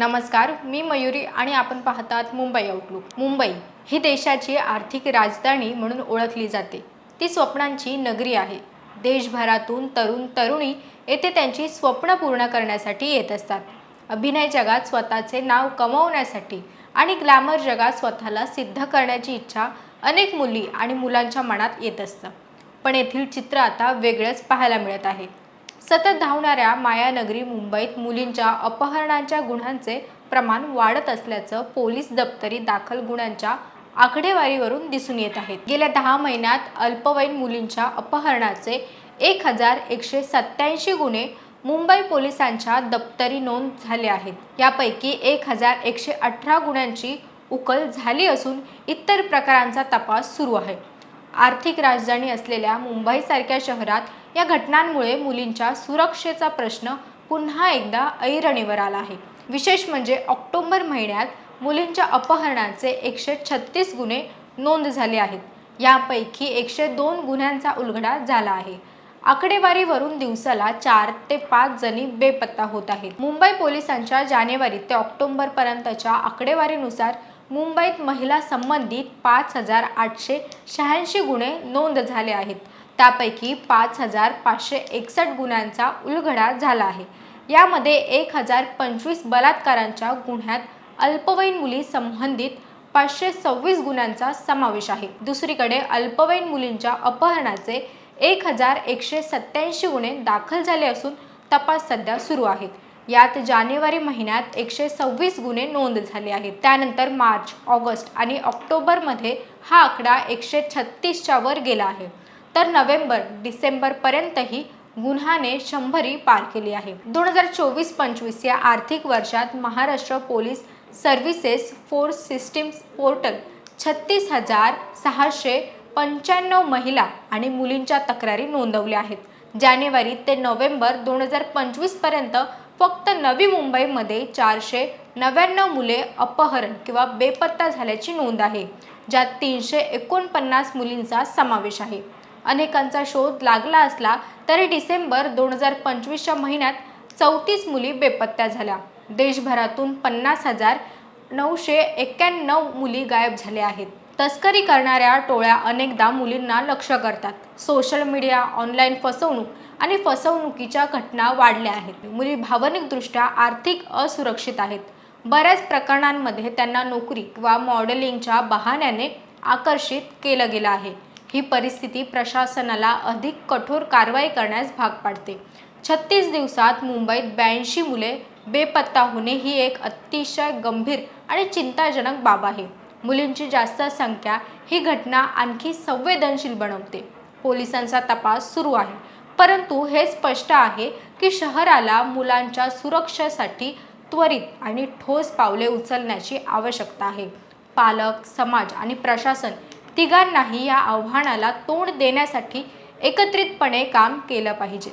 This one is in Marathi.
नमस्कार मी मयुरी आणि आपण पाहतात मुंबई आउटलुक मुंबई ही देशाची आर्थिक राजधानी म्हणून ओळखली जाते. ती स्वप्नांची नगरी आहे. देशभरातून तरुण तरुणी येथे त्यांची स्वप्न पूर्ण करण्यासाठी येत असतात. अभिनय जगात स्वतःचे नाव कमवण्यासाठी आणि ग्लॅमर जगात स्वतःला सिद्ध करण्याची इच्छा अनेक मुली आणि मुलांच्या मनात येत असतं. पण येथील चित्र आता वेगळंच पाहायला मिळत आहे. सतत धावणाऱ्या मायानगरी मुंबईत मुलींच्या अपहरणांच्या गुन्ह्यांचे प्रमाण वाढत असल्याचं पोलीस दप्तरी दाखल गुन्ह्यांच्या आकडेवारीवरून दिसून येत आहेत गेल्या दहा महिन्यात अल्पवयीन मुलींच्या अपहरणाचे एक हजार एकशे सत्याऐंशी गुन्हे मुंबई पोलिसांच्या दप्तरी नोंद झाले आहेत. यापैकी एक हजार एकशे अठरा गुन्ह्यांची उकल झाली असून इतर प्रकारांचा तपास सुरू आहे. आर्थिक राजधानी असलेल्या मुंबईसारख्या शहरात या घटनांमुळे मुलींच्या सुरक्षेचा प्रश्न पुन्हा एकदा ऐरणीवर आला आहे. विशेष म्हणजे ऑक्टोबर महिन्यात मुलींच्या अपहरणाचे एकशे छत्तीस गुन्हे नोंद झाले आहेत. यापैकी एकशे दोन गुन्ह्यांचा उलगडा झाला आहे. आकडेवारीवरून दिवसाला चार ते पाच जणी बेपत्ता होत आहेत. मुंबई पोलिसांच्या जानेवारी ते ऑक्टोबर पर्यंतच्या आकडेवारीनुसार मुंबईत महिला संबंधित पाच हजार आठशे शहाऐंशी गुन्हे नोंद झाले आहेत. त्यापैकी पाच हजार पाचशे एकसष्ट गुन्ह्यांचा उलगडा झाला आहे. यामध्ये एक हजार पंचवीस बलात्कारांच्या गुन्ह्यात अल्पवयीन मुली संबंधित पाचशे सव्वीस गुन्ह्यांचा समावेश आहे. दुसरीकडे अल्पवयीन मुलींच्या अपहरणाचे एक हजार एकशे सत्याऐंशी गुन्हे दाखल झाले असून तपास सध्या सुरू आहेत. यात जानेवारी महिन्यात एकशे सव्वीस गुन्हे नोंद झाले आहेत. त्यानंतर मार्च ऑगस्ट आणि ऑक्टोबरमध्ये हा आकडा एकशे छत्तीसच्या वर गेला आहे. तर नोव्हेंबर डिसेंबरपर्यंतही गुन्ह्याने शंभरी पार केली आहे. दोन हजार चोवीस पंचवीस या आर्थिक वर्षात Maharashtra police services force systems portal छत्तीस हजार सहाशे पंच्याण्णव महिला आणि मुलींच्या तक्रारी नोंदवल्या आहेत. जानेवारी ते नोव्हेंबर दोन हजार पंचवीसपर्यंत फक्त नवी मुंबईमध्ये चारशे नव्याण्णव मुले अपहरण किंवा बेपत्ता झाल्याची नोंद आहे ज्यात तीनशे एकोणपन्नास मुलींचा समावेश आहे. अनेकांचा शोध लागला असला तरी डिसेंबर दोन हजार पंचवीसच्या महिन्यात चौतीस मुली बेपत्ता झाल्या. देशभरातून पन्नास हजार नऊशे एक्क्याण्णव मुली गायब झाल्या आहेत. तस्करी करणाऱ्या टोळ्या अनेकदा मुलींना लक्ष करतात. सोशल मीडिया ऑनलाईन फसवणूक आणि फसवणुकीच्या घटना वाढल्या आहेत. मुली भावनिकदृष्ट्या आर्थिक असुरक्षित आहेत. बऱ्याच प्रकरणांमध्ये त्यांना नोकरी किंवा मॉडेलिंगच्या बहाण्याने आकर्षित केलं गेलं आहे. ही परिस्थिती प्रशासनाला अधिक कठोर कारवाई करण्यास भाग पाडते. छत्तीस दिवसात मुंबईत ब्याऐंशी मुले बेपत्ता होणे ही एक अतिशय गंभीर आणि चिंताजनक बाब आहे. मुलींची जास्त संख्या ही घटना आणखी संवेदनशील बनवते. पोलिसांचा तपास सुरू आहे. परंतु हे स्पष्ट आहे की शहराला मुलांच्या सुरक्षेसाठी त्वरित आणि ठोस पावले उचलण्याची आवश्यकता आहे. पालक समाज आणि प्रशासन तिघांनाही या आव्हानाला तोंड देण्यासाठी एकत्रितपणे काम केलं पाहिजे.